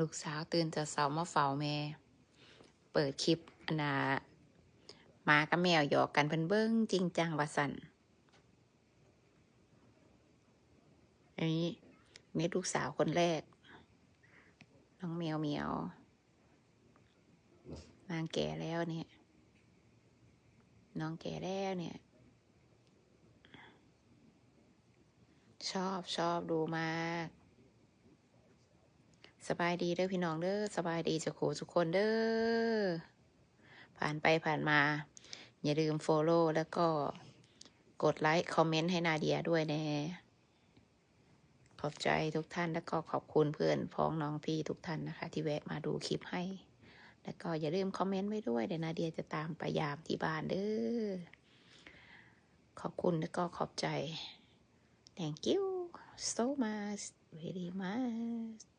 ลูกสาวตื่นจะเสามาเฝ้าแม่ เปิดคลิปอนาหมากับแมวหยอกกันเพิ่นเบิ้งจริงจังว่าสันอันนี้นี่ลูกสาวคนแรก น้องแมวเมียวนางแก่แล้วเนี่ย น้องแก่แล้วเนี่ย ชอบชอบดูมาก สบายดีเด้อพี่น้องเด้อสบายดีจะโขทุกคนเด้อผ่านไปผ่านมา อย่าลืม follow แล้วก็กดไลค์คอมเมนต์ให้นาเดียด้วยแน่ขอบใจทุกท่านแล้วก็ขอบคุณเพื่อนพ้องน้องพี่ทุกท่านนะคะ ที่แวะมาดูคลิปให้ แล้วก็อย่าลืมคอมเมนต์ไว้ด้วยเดี๋ยวนาเดียจะตามไปยามที่บ้านเด้อขอบคุณแล้วก็ขอบใจ thank you so much very much